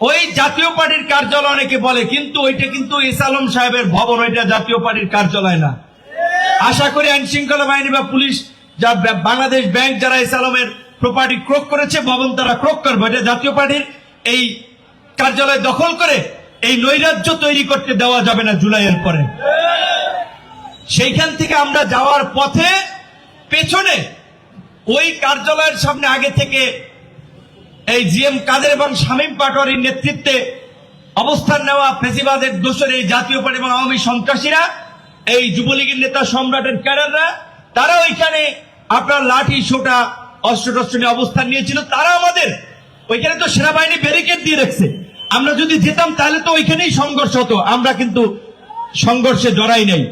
ওই জাতীয় পার্টির কার্যালয় অনেকে বলে, কিন্তু ওইটা কিন্তু এস আলম সাহেবের ভবন, ওইটা জাতীয় পার্টির কার্যালয় না। আশা করি আইন শৃঙ্খলা বাহিনী বা পুলিশ, যা বাংলাদেশ ব্যাংক যারা এস আলমের প্রপার্টি ক্রোক করেছে, ভবন তারা ক্রোক করবে। এটা জাতীয় পার্টির এই কার্যালয় দখল করে এই নৈরাজ্য তৈরি করতে দেওয়া যাবে না জুলাইয়ের পরে। সেইখান থেকে আমরা যাওয়ার পথে পেছনে ওই কার্যালয়ের সামনে আগে থেকে এই জিএম কাদের এবং শামীম পাটোয়ারির নেতৃত্বে অবস্থান নেওয়া ফেসিবাদের দোষর এই জাতীয় পার্টি এবং আওয়ামী সন্ত্রাসীরা, এই যুবলীগের নেতা সম্রাটের ক্যাডাররা, তারা ওইখানে আপনার লাঠি, সোটা অস্ত্র টস্ত্র নিয়ে অবস্থান নিয়েছিল। তারা আমাদের, ওইখানে তো সেনাবাহিনী ব্যারিকেড দিয়ে রেখেছে। আমরা যদি যেতাম তাহলে তো ওইখানেই সংঘর্ষ হতো। আমরা কিন্তু সংঘর্ষে জড়াই নেই।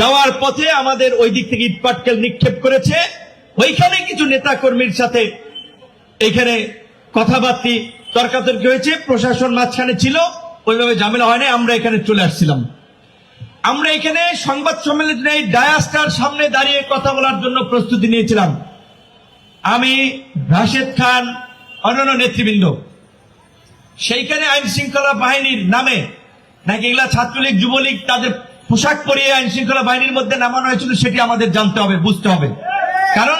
যাওয়ার পথে আমাদের ওই দিক থেকে ইটপাটকেল নিক্ষেপ করেছে। ওইখানে কিছু নেতা কর্মীর সাথে এখানে কথাবার্তি তর্কাতর্কি হয়েছে, প্রশাসন মাঝখানে ছিল, ওইভাবে ঝামেলা হয় নাই, আমরা এখানে চলে আসছিলাম। আমরা এখানে সংবাদ সম্মেলনে ডায়াস্টার সামনে দাঁড়িয়ে কথা বলার জন্য প্রস্তুতি নিয়েছিলাম। আমি রাশেদ খান, অন্যান্য নেতৃবৃন্দ। সেইখানে আইন শৃঙ্খলা বাহিনীর নামে, নাকি এগুলা ছাত্রলীগ, যুবলীগ, তাদের পোশাক পরিয়ে আইন শৃঙ্খলা বাহিনীর মধ্যে নামানো হয়েছিল, সেটি আমাদের জানতে হবে, বুঝতে হবে। কারণ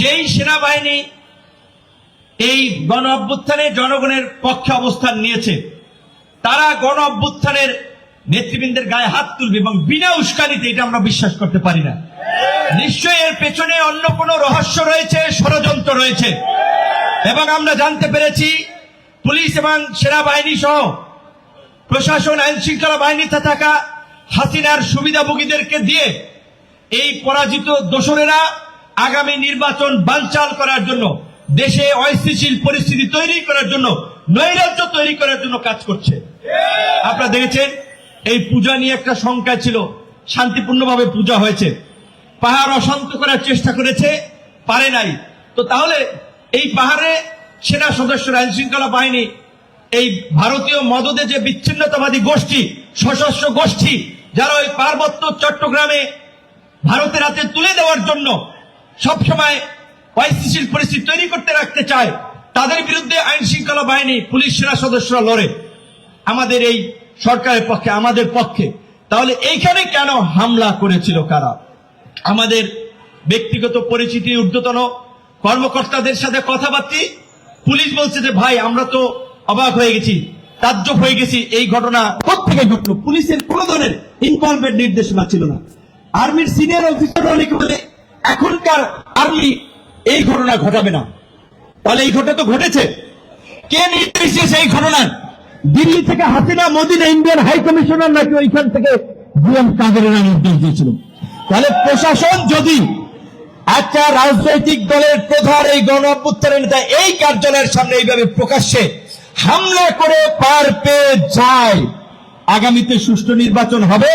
যেই সেনাবাহিনী এই গণ অভ্যুত্থানে জনগণের পক্ষে অবস্থান নিয়েছে। তারা গণ অভ্যুত্থানের নেতৃবৃন্দের গায়ে হাত তুলবে এবং বিনা উস্কানিতে এটা আমরা বিশ্বাস করতে পারি না। নিশ্চয়ই এর পেছনে অন্য কোনো রহস্য রয়েছে, ষড়যন্ত্র রয়েছে। এবং আমরা জানতে পেরেছি, পুলিশ এবং সেনাবাহিনী সহ প্রশাসন আইন শৃঙ্খলা বাহিনীতে থাকা হাসিনার সুবিধাভোগীদেরকে দিয়ে এই পরাজিত দোসরেরা আগামী নির্বাচন বানচাল করার জন্য দেশে অস্থিতিশীল পরিস্থিতি তৈরি করার জন্য, নৈরাজ্য তৈরি করার জন্য কাজ করছে। আপনারা দেখেছেন, এই পূজা নিয়ে একটা শঙ্কা ছিল, শান্তিপূর্ণভাবে পূজা হয়েছে। পাহাড় অশান্ত করার চেষ্টা করেছে, পারে নাই। তো তাহলে এই পাহাড়ে সেনা সদস্যরা আইন শৃঙ্খলা বাহিনী, এই ভারতীয় মদদে যে বিচ্ছিন্নতাবাদী গোষ্ঠী, সশস্ত্র গোষ্ঠী, যারা ওই পার্বত্য চট্টগ্রামে ভারতের হাতে তুলে দেওয়ার জন্য সবসময় অস্থিতিশীল পরিস্থিতি তৈরি করতে রাখতে চায়, তাদের বিরুদ্ধে আইন শৃঙ্খলা বাহিনী, পুলিশ, সেনা সদস্যরা লড়ে। আমাদের এই সরকারের পক্ষে, আমাদের পক্ষে। তাহলে এইখানে কেন হামলা করেছিল কারা? আমাদের ব্যক্তিগত পরিচিতি, ঊর্ধ্বতন কর্মকর্তাদের সাথে কথাবার্তি। পুলিশ বলছে যে, ভাই, আমরা তো অবাক হয়ে গেছি, তাজ্জব হয়ে গেছি, এই ঘটনা কোথেকে ঘটলো? পুলিশের কোন ধরনের ইনভলভমেন্ট নির্দেশনা ছিল না। আর্মির সিনিয়র অফিসার অনেকে বলে, এখনকার আর্মি এই ঘটনা ঘটাবে না। তাহলে এই ঘটনা তো ঘটেছে। কে নির্দেশ দিয়েছে এই ঘটনা? দিল্লি থেকে হাসিনা মোদিনা ইন্ডিয়ান হাই কমিশনার নাকি ওইখান থেকে জিএম কাদেরেরা নির্দেশ দিয়েছিল। তাহলে প্রশাসন যদি একটা রাজনৈতিক দলের প্রধান এই গণ অভ্যুত্থানের নেতা এই কার্যালয়ের সামনে এইভাবে প্রকাশ্যে হামলা করে পার পেয়ে যায়, আগামীতে সুষ্ঠু নির্বাচন হবে।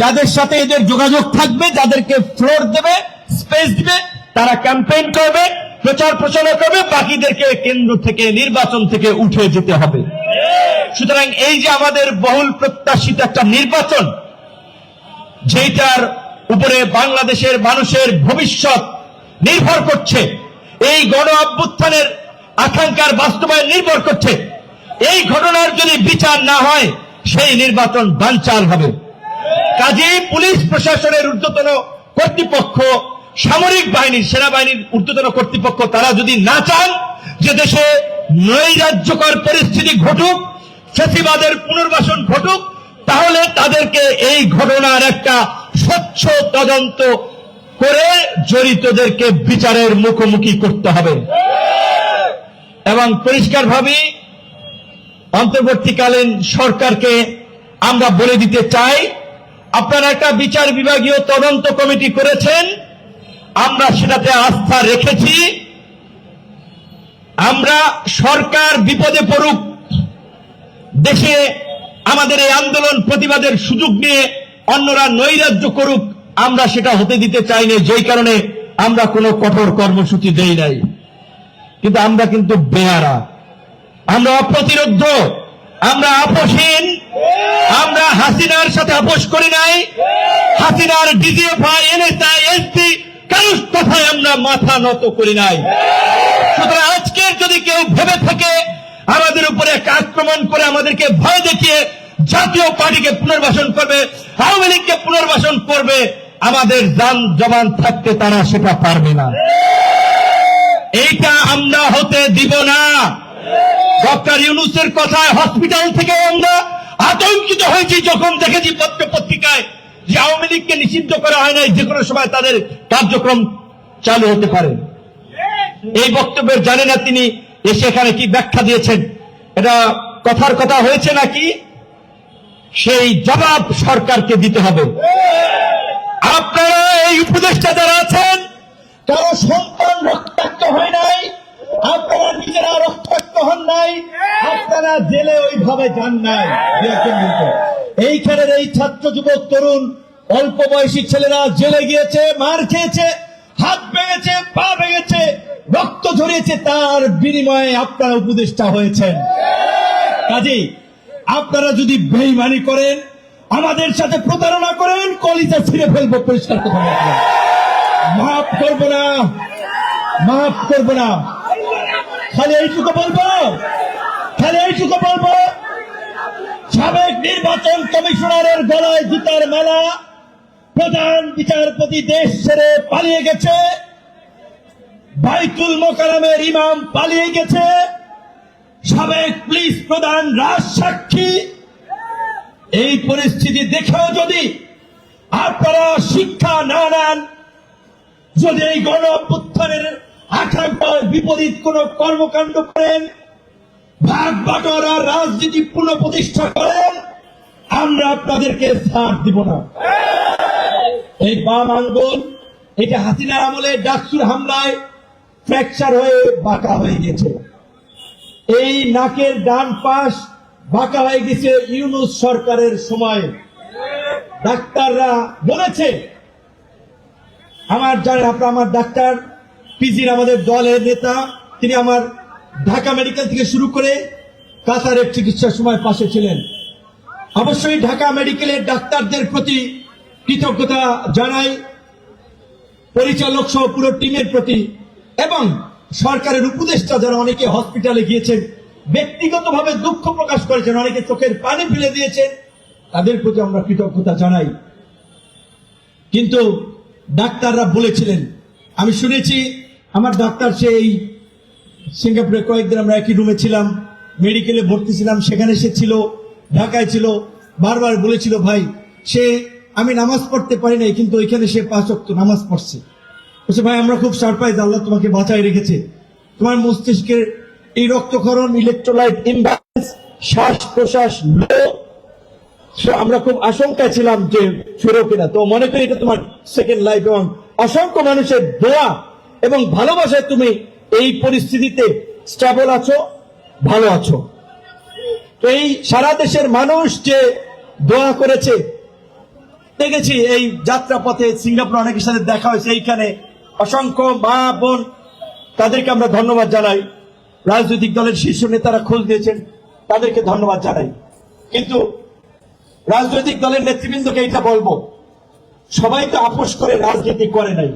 যাদের সাথে এদের যোগাযোগ থাকবে, যাদেরকে ফ্লোর দেবে, স্পেস দিবে তারা ক্যাম্পেইন করবে, প্রচার প্রচারণা করবে, বাকিদেরকে কেন্দ্র থেকে, নির্বাচন থেকে উঠে যেতে হবে। সুতরাং এই যে আমাদের বহুল প্রত্যাশিত একটা নির্বাচন যেটার উপরে বাংলাদেশের মানুষের ভবিষ্যৎ নির্ভর করছে, এই গণ অভ্যুত্থানের আকাঙ্ক্ষার বাস্তবায়ন নির্ভর করছে, এই ঘটনার যদি বিচার না হয়, সেই নির্বাচন বানচাল হবে। কাজেই পুলিশ প্রশাসনের ঊর্ধ্বতন কর্তৃপক্ষ সামরিক বাহিনীর সেনাবাহিনীর ঊর্ধ্বতন কর্তৃপক্ষ, তারা যদি না চান যে দেশে নৈরাজ্যকর পরিস্থিতি ঘটুক, ফেসিবাদের পুনর্বাসন ঘটুক, তাহলে তাদেরকে এই ঘটনার একটা স্বচ্ছ তদন্ত করে জড়িতদেরকে বিচারের মুখোমুখি করতে হবে। এবং পরিষ্কারভাবে অন্তর্বর্তীকালীন সরকারকে আমরা বলে দিতে চাই, আপনারা একটা বিচার বিভাগীয় তদন্ত কমিটি করেছেন আমরা সেটাতে আস্থা রেখেছি। আমরা সরকার বিপদে পড়ুক, দেশে আমাদের এই আন্দোলন প্রতিবাদের সুযোগ নিয়ে অন্যরা নৈরাজ্য করুক, আমরা সেটা হতে দিতে চাই না। যেই কারণে আমরা কোনো কঠোর কর্মসূচি দেই নাই। কিন্তু আমরা কিন্তু বেয়ারা। আমরা অপ্রতিরোধ আমরা আপোষহীন। আমরা হাসিনার সাথে আপোষ করি নাই। হাসিনার ডিজিএফআই, এনএসআই, এসপি কারোর কথায় আমরা মাথা নত করি নাই। সুতরাং আজকের যদি কেউ ভেবে থাকে, আমাদের উপরে একটা আক্রমণ করে আমাদেরকে ভয় দেখিয়ে জাতীয় পার্টিকে পুনর্বাসন করবে, আওয়ামী লীগকে পুনর্বাসন করবে, আমাদের যান জবান থাকতে তারা সেটা পারবে না। এইটা আমরা হতে দিব না। ডক্টর ইউনুসের কথায় হসপিটাল থেকে আমরা আতঙ্কিত হয়েছি যখন দেখেছি পত্র পত্রিকায় যে আওয়ামী লীগকে নিষিদ্ধ করা হয় নাই, যে কোনো সময় তাদের কার্যক্রম চালু হতে পারে। এই বক্তব্যের জানে না তিনি এসে এখানে কি ব্যাখ্যা দিয়েছেন। এটা কথার কথা হয়েছে নাকি? সেই জবাব সরকারকে দিতে হবে। আপনারা এই উপদেষ্টা যারা আছেন কারও সন্তান রক্তাক্ত হয় নাই, আপনারা নিজেরা রক্তাক্ত হন নাই, আপনারা জেলে ওইভাবে যান নাই। এইখানের এই ছাত্র যুবক, তরুণ, অল্প বয়সী ছেলেরা জেলে গিয়েছে, মার খেয়েছে, হাত ভেঙেছে, পা ভেঙেছে, রক্ত ঝরিয়েছে, তার বিনিময়ে আপনারা উপদেষ্টা হয়েছেন। কাজেই আপনারা যদি বেইমানি করেন, আমাদের সাথে প্রতারণা করেন, কলিজা ছিঁড়ে ফেলব, পরিষ্কার কথা মাফ করব না, মাফ করব না। খালি এইটুকু বলব, খালি এইটুকু বলব। সাবেক নির্বাচন কমিশনারের গলায় জুতার মেলা প্রধান বিচারপতি দেশ ছেড়ে পালিয়ে গেছে। বাইতুল মোকারমের ইমাম পালিয়ে গেছে। সাবেক পুলিশ প্রধান রাজ সাক্ষী। এই পরিস্থিতি দেখেও যদি আপনারা শিক্ষা না নেন, যদি এই গণ অভ্যুত্থানের বিপরীত কোন কর্মকাণ্ড করেন ভাগ বাটোয়ারা রাজনীতি পুনঃপ্রতিষ্ঠা করেন আমরা আপনাদেরকে ছাড় দিব না। এই বাম আঙ্গুল, এটা হাসিনার আমলে ডাকসুর হামলায় ফ্র্যাকচার হয়ে বাঁকা হয়ে গেছে। এই নাকের ডান পাশ বাঁকা হয়ে গেছে ইউনুস সরকারের সময়। ডাক্তাররা বলেছে, আমার জানেন আপনার আমার ডাক্তার, পিজির আমাদের দলের নেতা, তিনি আমার ঢাকা মেডিকেল থেকে শুরু করে কাতারের চিকিৎসার সময় পাশে ছিলেন। অবশ্যই ঢাকা মেডিকেলের ডাক্তারদের প্রতি কৃতজ্ঞতা জানাই, পরিচালক সহ পুরো টিমের প্রতি এবং সরকারের উপদেষ্টা যারা অনেকে হসপিটালে গিয়েছেন, ব্যক্তিগতভাবে দুঃখ প্রকাশ করেছেন, অনেকে চোখের পানি ফেলে দিয়েছেন, তাদের প্রতি আমরা কৃতজ্ঞতা জানাই। কিন্তু ডাক্তাররা বলেছিলেন, আমি শুনেছি, আমার ডাক্তার সেই সিঙ্গাপুরে কয়েকদিন আমরা একই রুমে ছিলাম মেডিকেলে ভর্তি ছিলাম, সেখানে সে ছিল, ঢাকায় ছিল, বারবার বলেছিল, ভাই, সে, আমি নামাজ পড়তে পারি নাই, কিন্তু ওইখানে সে পাঁচ অক্ট নামাজ পড়ছে। বলছে, ভাই, আমরা খুব সারপ্রাইজ আল্লাহ তোমাকে বাঁচায় রেখেছে। তোমার মস্তিষ্কের এই রক্তক্ষরণ ইলেকট্রোলাইট ইমব্যালেন্স শ্বাস প্রশ্বাস আমরা খুব আশঙ্কায় ছিলাম যে ফেরো কিনা। তো মনে করি এটা তোমার সেকেন্ড লাইফ এবং অসংখ্য মানুষের দোয়া এবং ভালোবাসায় তুমি এই পরিস্থিতিতে স্টেবল আছো, ভালো আছো। তো এই সারা দেশের মানুষ যে দোয়া করেছে, দেখেছি এই যাত্রা পথে সিঙ্গাপুর অনেকের সাথে দেখা হয়েছে, এইখানে অসংখ্য মা, বোন, তাদেরকে আমরা ধন্যবাদ জানাই। রাজনৈতিক দলের শীর্ষ নেতারা খোঁজ দিয়েছেন তাদেরকে ধন্যবাদ জানাই। কিন্তু রাজনৈতিক দলের নেতৃবৃন্দকে এটা বলব, সবাই তো আপোষ করে রাজনীতি করে নাই।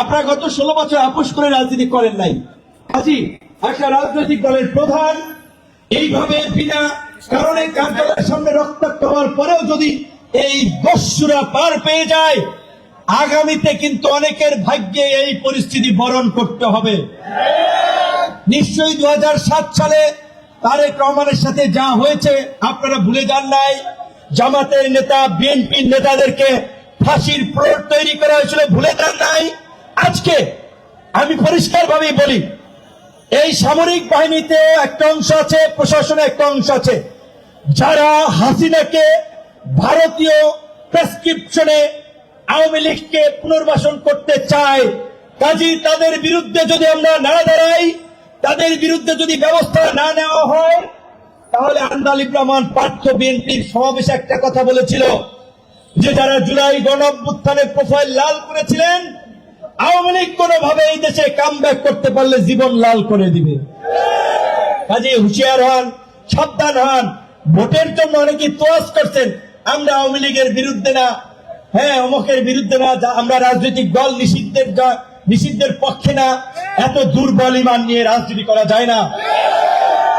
আপনারা গত ষোলো বছর আপোষ করে রাজনীতি করেন নাই। আজি একটা রাজনৈতিক দলের প্রধান, এইভাবে বিনা কারণে কার্যালয়ের সামনে রক্তাক্ত হওয়ার পরেও যদি এই দস্যুরা পার পেয়ে যায়, আগামীতে কিন্তু অনেকের ভাগ্যে এই পরিস্থিতি বরণ করতে হবে। নিশ্চয়ই দু হাজার সাত সালে তারেক রহমানের সাথে যা হয়েছে, আপনারা ভুলে যান নাই। জামাতের নেতা, বিএনপির নেতাদেরকে ফাঁসির প্রয়োগ তৈরি করা হয়েছিল, ভুলে যান নাই। আজকে আমি পরিষ্কার ভাবেই বলি, এই সামরিক বাহিনীতে একটা অংশ আছে, প্রশাসনে একটা অংশ আছে। যারা হাসিনাকে ভারতীয় প্রেসক্রিপশনে আওয়ামী লীগকে পুনর্বাসন করতে চায়, কাজী তাদের বিরুদ্ধে যদি আমরা না দাঁড়াই, তাদের বিরুদ্ধে যদি ব্যবস্থা না নেওয়া হয়, তাহলে আন্দালিব রহমান পার্থ বিএনপির সমাবেশে একটা কথা বলেছিল, যে যারা জুলাই গণ প্রোফাইল লাল করেছিলেন আওয়ামী লীগ কোনোভাবে এই দেশে কাম করতে পারলে জীবন লাল করে দিবে। কাজে হুঁশিয়ার হন, সাবধান হন, ভোটের জন্য অনেকে তোয়াজ করছেন, আমরা আওয়ামী লীগের বিরুদ্ধে না। হ্যাঁ অমকের বিরুদ্ধে না আমরা রাজনৈতিক দল নিষিদ্ধের নিষিদ্ধের পক্ষে না। এত দুর্বল ইমান নিয়ে রাজনীতি করা যায় না।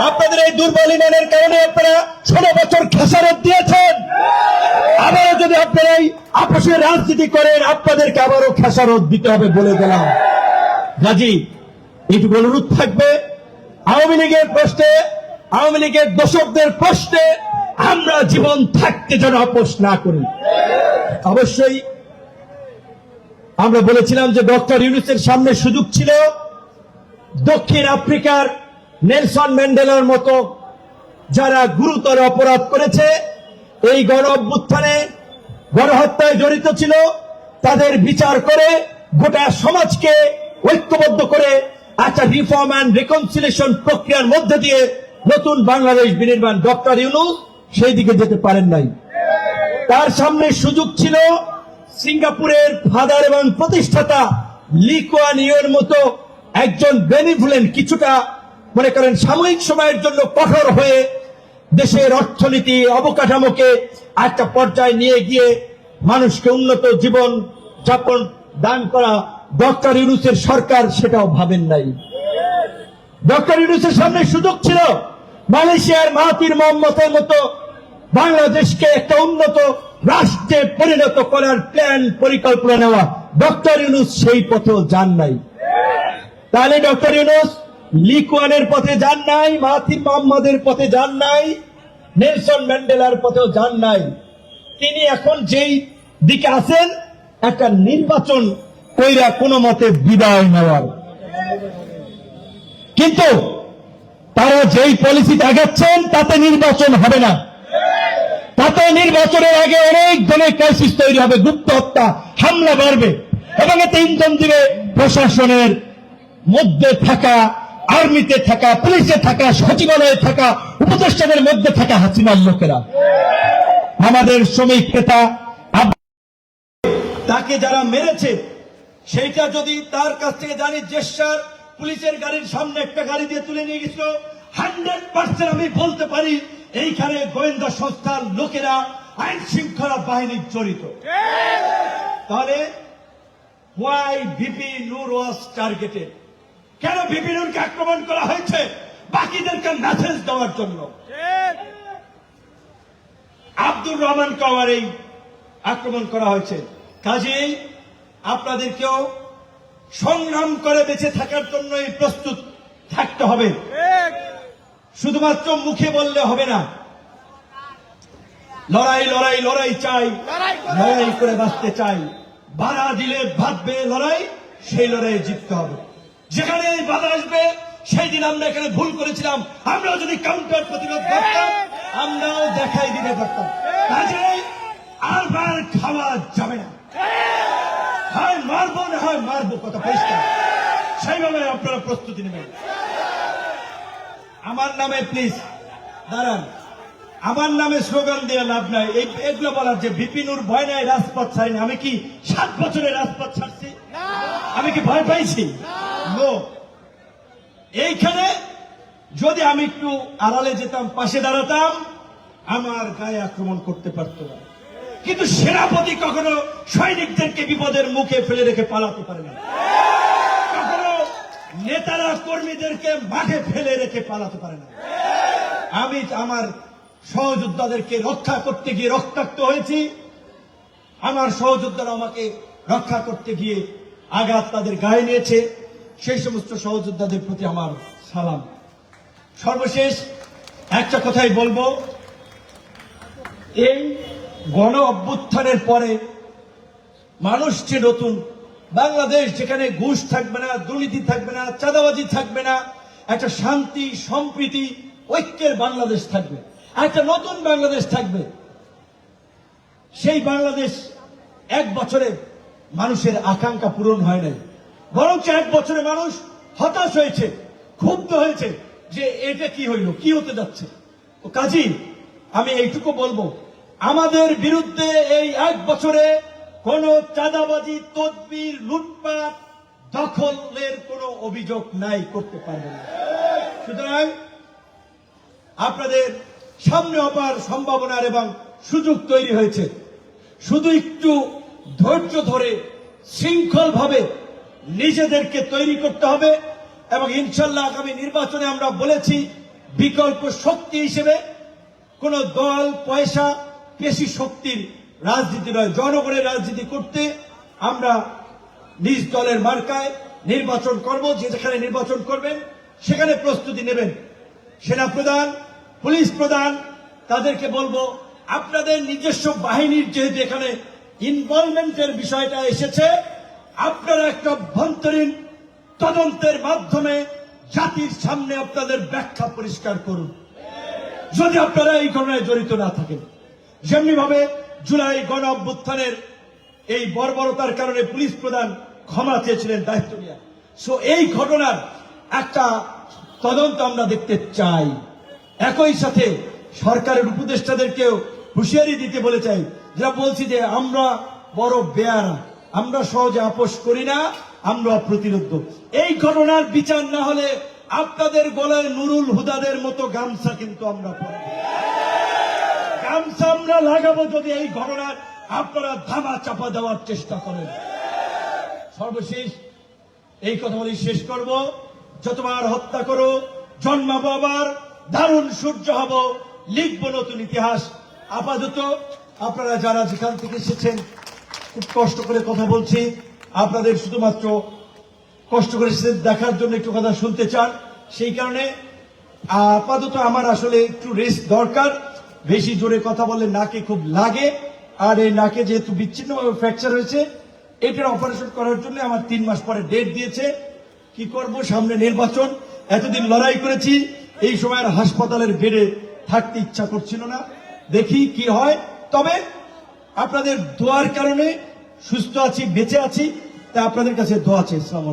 আপনাদের এই দুর্বল ইমানের কারণে আপনারা ষোলো বছর খেসারত দিয়েছেন। আপনারা এই আপসের রাজনীতি করেন, আপনাদেরকে আবারও খেসারত দিতে হবে বলে গেলাম। গাজী এইটুকু অনুরোধ থাকবে। আওয়ামী লীগের প্রশ্নে, আওয়ামী লীগের দোষকদের প্রশ্নে আমরা জীবন থাকতে যেন আপোষ না করি। অবশ্যই আমরা বলেছিলাম যে ডক্টর ইউনুসের সামনে সুযোগ ছিল। দক্ষিণ আফ্রিকার নেলসন ম্যান্ডেলার মতো যারা গুরুতর অপরাধ করেছে, এই গণ অভ্যুত্থানে গণহত্যায় জড়িত ছিল, তাদের বিচার করে গোটা সমাজকে ঐক্যবদ্ধ করে একটা রিফর্ম অ্যান্ড রিকনসিলেশন প্রক্রিয়ার মধ্যে দিয়ে নতুন বাংলাদেশ বিনির্মাণ। ডক্টর ইউনুস সেই দিকে যেতে পারেন নাই। তার সামনে সুযোগ ছিল, সিঙ্গাপুরের ফাদার এবং প্রতিষ্ঠাতা লিকুয়ান ইউর মতো একজন বেনিভুলেন্ট কিছুটা মনে করেন সাময়িক সময়ের জন্য কঠোর হয়ে দেশের অর্থনীতি অবকাঠামোকে একটা পর্যায়ে নিয়ে গিয়ে মানুষকে উন্নত জীবন যাপন, দান করা ডক্টর ইউনুসের সরকার সেটাও ভাবেন নাই। ডক্টর ইউনুসের সামনে সুযোগ ছিল। মালয়েশিয়ার মাহাতির মোহাম্মতের মতো বাংলাদেশকে একটা উন্নত রাষ্ট্রে পরিণত করার প্ল্যান, পরিকল্পনা নেওয়া ডক্টর ইউনুস সেই পথেও যান নাই। তাহলে ডক্টর ইউনুস লিকুয়ানের পথে যান নাই মাহাতির মোহাম্মদের পথে যান নাই, নেলসন ম্যান্ডেলার পথেও যান নাই। তিনি এখন যেই দিকে আছেন, একটা নির্বাচন কইরা কোনো মতে বিদায় নেওয়ার। কিন্তু তারা যেই পলিসিতে আগাচ্ছেন, তাতে নির্বাচন হবে না। তাতে নির্বাচনের আগে অনেক ধরনের ক্রাইসিস তৈরি হবে, গুপ্ত হত্যা, হামলা বাড়বে এবং এতে ইন্ধন দিবে প্রশাসনের মধ্যে থাকা আর্মিতে থাকা পুলিশে থাকা সচিবালয়ে থাকা উপদেষ্টাদের মধ্যে থাকা হাসিনার লোকেরা। আমাদের শ্রমিক ক্রেতা তাকে যারা মেরেছে সেইটা যদি তার কাছ থেকে জানি জেসার পুলিশের গাড়ির সামনে একটা গাড়ি দিয়ে তুলে নিয়ে গেছিল হান্ড্রেড পার্সেন্ট আমি বলতে পারি এইখানে গোয়েন্দা সংস্থার লোকেরা আইন শৃঙ্খলা বাহিনী জড়িত। তাহলে why VP Nur was targeted কেন ভিপি নূরকে আক্রমণ করা হয়েছে? বাকিদেরকে মেসেজ দেওয়ার জন্য। আব্দুর রহমান কাওয়ার এই আক্রমণ করা হয়েছে। কাজেই আপনাদেরকেও সংগ্রাম করে বেঁচে থাকার জন্যই প্রস্তুত থাকতে হবে। শুধুমাত্র মুখে বললে হবে না। লড়াই লড়াই লড়াই চাই। লড়াই করে বাঁচতে চাই। বাধা দিলে ভাববে লড়াই সেই লড়াই জিততে হবে। যেখানে এই বাধা আসবে সেই দিন আমরা এখানে ভুল করেছিলাম। আমরাও যদি কাউন্টার প্রতিরোধ করতাম আমরাও দেখাই দিতে পারতাম। কাজে আর বার খাওয়া যাবে না। হয় মারবো না হয় মারবো কথা পরিষ্কার। সেইভাবে আপনারা প্রস্তুতি নেবেন। আমার নামে প্লিজ দাঁড়ান। আমার নামে স্লোগান দিয়ে লাভ নাই। এই এগুলো বলার যে বিপিনুর ভয় নাই রাজপথ ছাড়িনি। আমি কি সাত বছরে রাজপথ ছাড়ছি? আমি কি ভয় পাইছি? এইখানে যদি আমি একটু আড়ালে যেতাম, পাশে দাঁড়াতাম, আমার গায়ে আক্রমণ করতে পারত না। কিন্তু সেনাপতি কখনো সৈনিকদেরকে বিপদের মুখে ফেলে রেখে পালাতে পারে না। কখনো নেতারা কর্মীদেরকে মাঠে ফেলে রেখে পালাতে পারে না। আমি আমার সহযোদ্ধাদেরকে রক্ষা করতে গিয়ে রক্তাক্ত হয়েছি। আমার সহযোদ্ধারা আমাকে রক্ষা করতে গিয়ে আঘাত তাদের গায়ে নিয়েছে। সেই সমস্ত সহযোদ্ধাদের প্রতি আমার সালাম। সর্বশেষ একটা কথাই বলব। এই গণ অভ্যুত্থানের পরে মানুষ যে নতুন, বাংলাদেশ যেখানে ঘুষ থাকবে না, দুর্নীতি থাকবে না, চাঁদাবাজি থাকবে না, একটা শান্তি, সম্প্রীতি, ঐক্যের বাংলাদেশ থাকবে, একটা নতুন বাংলাদেশ থাকবে। সেই বাংলাদেশ এক বছরে মানুষের আকাঙ্ক্ষা পূরণ হয় নাই। বরঞ্চ এক বছরে মানুষ হতাশ হয়েছে, ক্ষুব্ধ হয়েছে যে এটা কি হইল, কি হতে যাচ্ছে। কাজী, আমি এইটুকু বলব, আমাদের বিরুদ্ধে এই এক বছরে কোন চাঁদাবাজি, তদবির, লুটপাট, দখলের কোনো অভিযোগ নাই করতে পারবে না। সুতরাং আপনাদের সামনে হবার সম্ভাবনার এবং সুযোগ তৈরি হয়েছে। শুধু একটু ধৈর্য ধরে শৃঙ্খল ভাবে নিজেদেরকে তৈরি করতে হবে এবং ইনশাল্লাহ আগামী নির্বাচনে আমরা বলেছি বিকল্প শক্তি হিসেবে কোন দল, পয়সা পেশি শক্তির রাজনীতি নয়, জনগণের রাজনীতি করতে আমরা নিজ দলের মার্কায় নির্বাচন করব, যে যেখানে নির্বাচন করবেন, সেখানে প্রস্তুতি নেবেন। সেনা প্রধান, পুলিশ প্রধান, তাদেরকে বলব, আপনাদের নিজস্ব বাহিনীর যেহেতু এখানে ইনভলভমেন্টের বিষয়টা এসেছে আপনারা একটা অভ্যন্তরীণ তদন্তের মাধ্যমে জাতির সামনে আপনাদের ব্যাখ্যা পরিষ্কার করুন। যদি আপনারা এই ঘটনায় জড়িত না থাকেন যেমনি ভাবে জুলাই গণ অভ্যুত্থানের এই বর্বরতার কারণে পুলিশ প্রধান ক্ষমা চেয়েছিলেন দায়িত্ব নিয়ে। সো এই ঘটনার একটা তদন্ত আমরা দেখতে চাই। একই সাথে সরকারের উপদেষ্টাদেরকেও হুঁশিয়ারি দিতে বলে চাই। যারা বলছি যে আমরা বড় বেয়ারা আমরা সহজে আপোষ করি না, আমরা প্রতিরোধ এই ঘটনার বিচার না হলে আপনাদের গলায় নুরুল হুদাদের মতো গামছা কিন্তু আমরা গামছা আমরা লাগাবো যদি এই ঘটনার আপনারা ধামা চাপা দেওয়ার চেষ্টা করেন। সর্বশেষ এই কথা বলি, শেষ করব। যতবার হত্যা করো, জন্মাবো আবার, দারুণ সূর্য হব, লিখব নতুন ইতিহাস। আপাতত আপনারা যারা যেখান থেকে এসেছেন খুব কষ্ট করে কথা বলছি। আপনাদের শুধুমাত্র কষ্ট করে দেখার জন্য একটু কথা শুনতে চান। সেই কারণে আপাতত আমার আসলে একটু রেস্ট দরকার। বেশি জোরে কথা বললে নাকে খুব লাগে। আর এই নাকে যেহেতু বিচ্ছিন্নভাবে ফ্র্যাকচার হয়েছে, এটার অপারেশন করার জন্য আমার তিন মাস পরে ডেট দিয়েছে। কি করব? সামনে নির্বাচন। এতদিন লড়াই করেছি। এই সময় আর হাসপাতালের বেডে থাকতে ইচ্ছা করছিল না। দেখি কি হয়। তবে আপনাদের দোয়ার কারণে সুস্থ আছি বেঁচে আছি তা আপনাদের কাছে দোয়া আছে আসসালামু